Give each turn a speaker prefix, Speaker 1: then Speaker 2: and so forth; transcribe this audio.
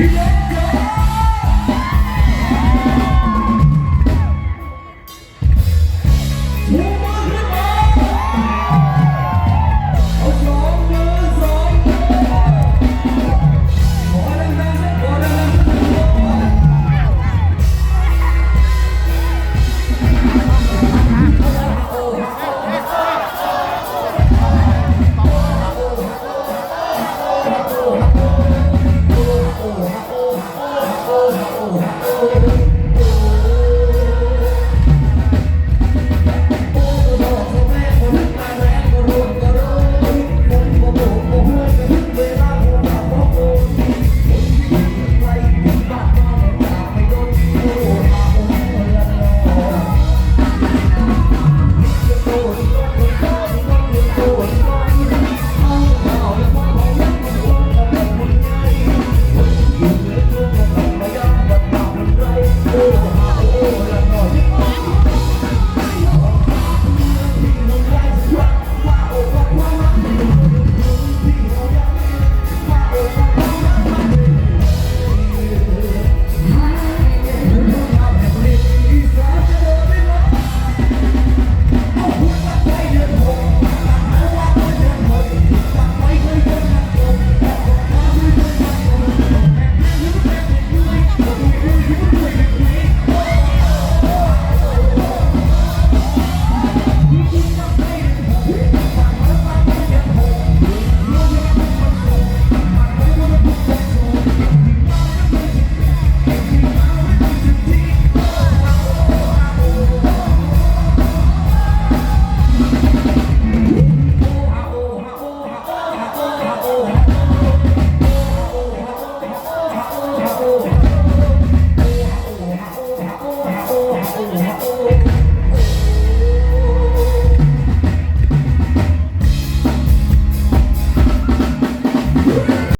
Speaker 1: Yeah. Wow. Thank you.